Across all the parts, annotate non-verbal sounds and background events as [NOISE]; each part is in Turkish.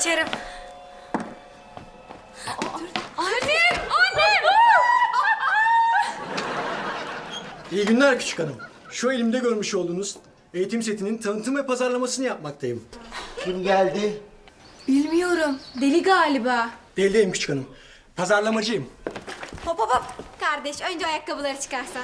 geçerim. Anne! Anne! İyi günler küçük hanım. Şu elimde görmüş olduğunuz eğitim setinin tanıtım ve pazarlamasını yapmaktayım. Kim geldi? Bilmiyorum. Deli galiba. Değildeyim küçük hanım. Pazarlamacıyım. Hop hop hop. Kardeş önce ayakkabıları çıkarsan.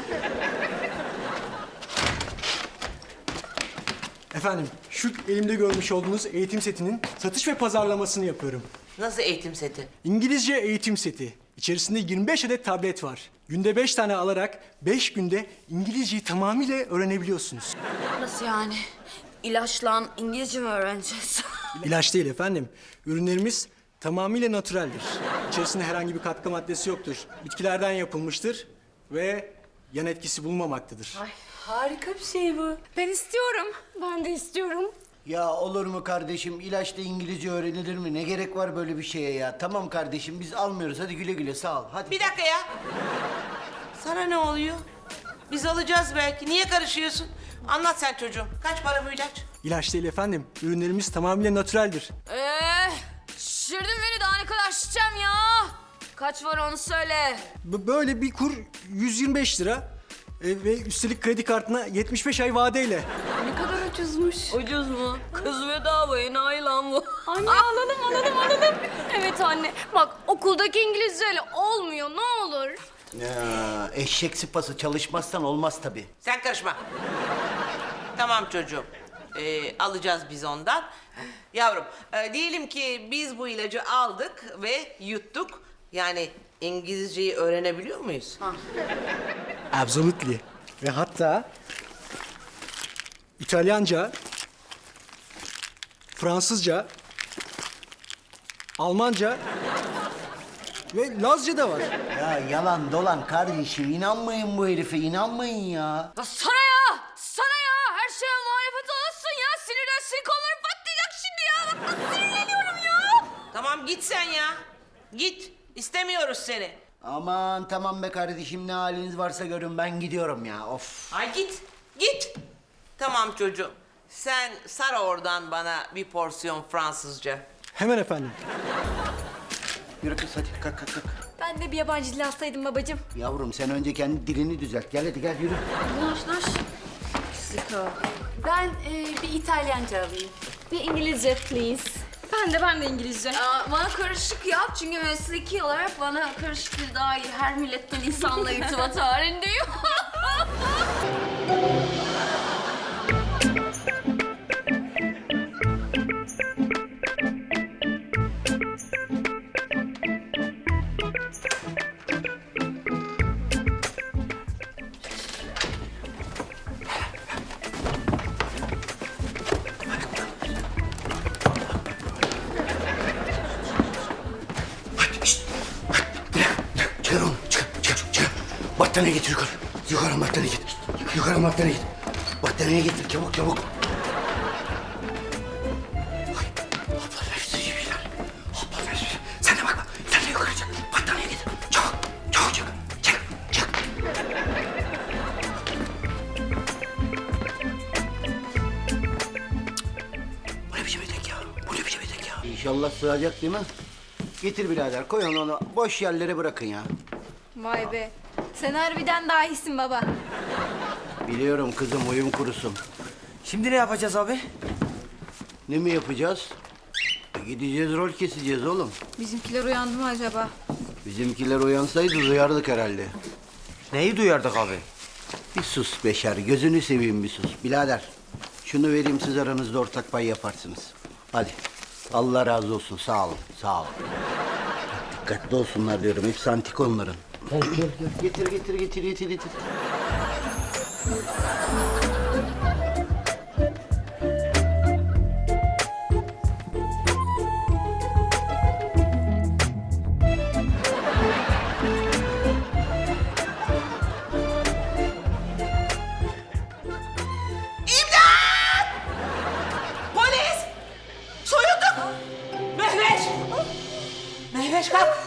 Efendim, şu elimde görmüş olduğunuz eğitim setinin satış ve pazarlamasını yapıyorum. Nasıl eğitim seti? İngilizce eğitim seti. İçerisinde 25 adet tablet var. Günde 5 tane alarak 5 günde İngilizceyi tamamıyla öğrenebiliyorsunuz. Nasıl yani? İlaçla İngilizce mi öğreneceğiz? [LAUGHS] İlaç değil efendim. Ürünlerimiz tamamıyla natüreldir. İçerisinde herhangi bir katkı maddesi yoktur. Bitkilerden yapılmıştır ve yan etkisi bulunmamaktadır. Harika bir şey bu. Ben istiyorum. Ben de istiyorum. Ya olur mu kardeşim? İlaçla İngilizce öğrenilir mi? Ne gerek var böyle bir şeye ya? Tamam kardeşim biz almıyoruz. Hadi güle güle sağ ol. Hadi. Bir dakika ya. Sana ne oluyor? Biz alacağız belki. Niye karışıyorsun? Anlat sen çocuğum. Kaç para bu ilaç? İlaç değil efendim. Ürünlerimiz tamamıyla natüreldir. Ee, Kaç var onu söyle. B- Böyle bir kur 125 lira. E, ve üstelik kredi kartına 75 ay vadeyle. Ne kadar ucuzmuş. Ucuz mu? Kız bedava enayi lan bu. Anne anladım anladım anladım. Evet anne. Bak okuldaki İngilizceyle olmuyor ne olur. Ya, eşek sıpası çalışmazsan olmaz tabii. Sen karışma. tamam çocuğum. Ee, alacağız biz ondan. Yavrum, e, diyelim ki biz bu ilacı aldık ve yuttuk. Yani İngilizceyi öğrenebiliyor muyuz? Absolutely. Ve hatta İtalyanca, Fransızca, Almanca ve Lazca da var. Ya yalan dolan kardeşim. inanmayın bu herife. inanmayın ya. Ya sana ya! Sana ya! Her şeye muhalefet olsun ya! Sinirden silikonlarım patlayacak şimdi ya! Bak nasıl sinirleniyorum ya! Tamam git sen ya. Git. İstemiyoruz seni. Aman tamam be kardeşim ne haliniz varsa görün ben gidiyorum ya. Of. Ay git. Git. Tamam çocuğum. Sen sar oradan bana bir porsiyon Fransızca. Hemen efendim. Yürü kız hadi kalk kalk kalk. Ben de bir yabancı dil hastaydım babacığım. Yavrum sen önce kendi dilini düzelt. Gel hadi gel yürü. Naş naş. Ben e, bir İtalyanca alayım. Bir İngilizce please. Ben de ben de İngilizce. Aa, bana karışık yap çünkü mesleki olarak bana karışık bir daha iyi. Her milletten insanla irtibat halindeyim. [LAUGHS] Battaniye getir yukarı. Yukarı battaniye git. Yukarı battaniye git. Battaniye getir. Battaniye getir. Çabuk. Çabuk? İnşallah sığacak değil mi? Getir birader koy onu, onu boş yerlere bırakın ya. Vay be. Sen harbiden dahisin baba. Biliyorum kızım uyum kurusun. Şimdi ne yapacağız abi? Ne mi yapacağız? E, Gideceğiz rol keseceğiz oğlum. Bizimkiler uyandı mı acaba? Bizimkiler uyansaydı duyardık herhalde. Neyi duyardık abi? Bir sus Beşer gözünü seveyim bir sus. Birader şunu vereyim siz aranızda ortak pay yaparsınız. Hadi Allah razı olsun sağ olun sağ olun. Dikkatli olsunlar diyorum hepsi antik onların. Gel gel gel getir getir getir getir getir. Polis! Soyulduk! Mehmet! Mehmet kalk!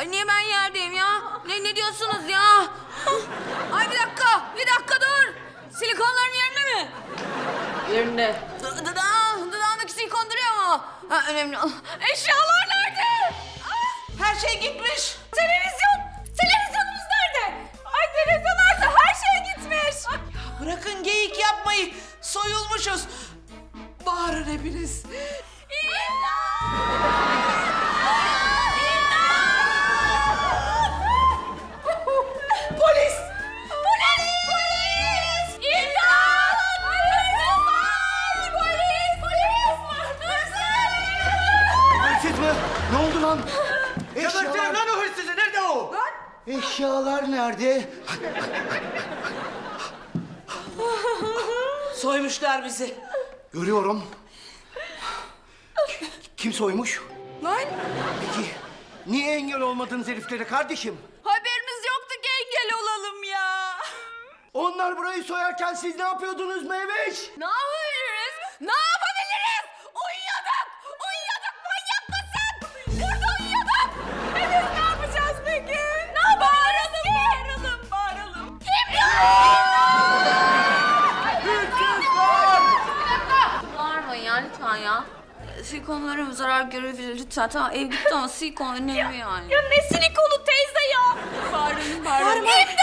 Ay, ya? Niye ben yerdeyim ya? Ne, ne diyorsunuz Ay bir dakika, bir dakika dur. Silikonların yerinde mi? Yerinde. D- dudağın, dudağındaki silikon duruyor mu? Ha, önemli. Eşyalar nerede? Ah, Her şey gitmiş. televizyon, nerede? Soymuşlar bizi. Görüyorum. Kim soymuş? Lan Peki niye engel olmadınız heriflere kardeşim? haberimiz yoktu ki engel olalım ya. Onlar burayı soyarken siz ne yapıyordunuz Meyveş? Ne yapabiliriz? Ne yapabiliriz? Silikonlarım zarar görebilir lütfen. Tamam ev gitti ama silikon önemli yani. Ya ne silikonu teyze ya? Bağırın, bağırın. İmdat! İmdat!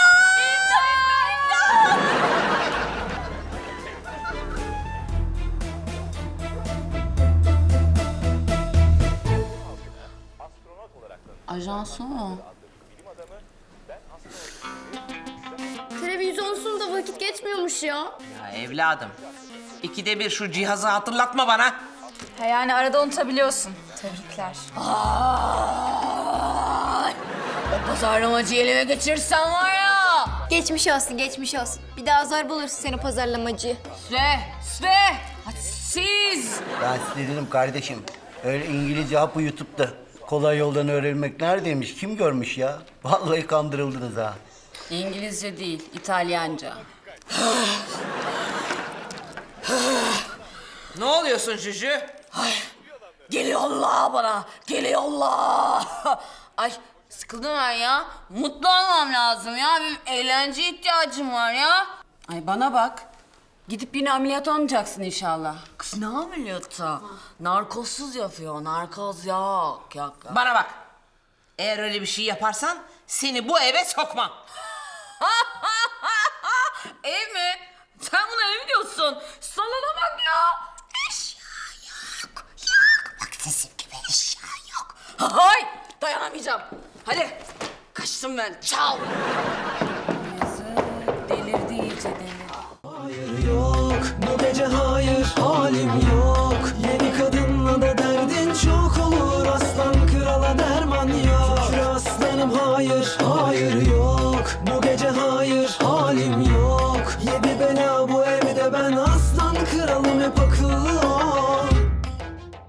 Televizyonsuz da vakit geçmiyormuş ya. Ya evladım. ikide bir şu cihazı hatırlatma bana. Ha yani arada unutabiliyorsun. Tebrikler. O pazarlamacıyı elime geçirsen var ya. Geçmiş olsun, geçmiş olsun. Bir daha zor bulursun seni pazarlamacı. Sve, sve. Hadi siz. Ben size dedim kardeşim. Öyle İngilizce hapı yutup da kolay yoldan öğrenmek neredeymiş? Kim görmüş ya? Vallahi kandırıldınız ha. İngilizce değil, İtalyanca. [LAUGHS] Ne oluyorsun Cücü? Geliyorlar bana, geliyorlar. [LAUGHS] Ay sıkıldım ben ya. Mutlu olmam lazım ya. Benim eğlence ihtiyacım var ya. Ay bana bak. Gidip yine ameliyat olmayacaksın inşallah. Kız ne ameliyatı? Narkozsuz yapıyor, narkoz yok, yok. yok. Bana bak. Eğer öyle bir şey yaparsan seni bu eve sokmam. [LAUGHS] ev mi? Sen buna ev diyorsun? Salona bak ya. Eşya yok, yok. Bak sesim gibi eşya yok. Hay, dayanamayacağım. Hadi, kaçtım ben. Çal. Delirdi iyice delirdi. Hayır yok bu gece hayır halim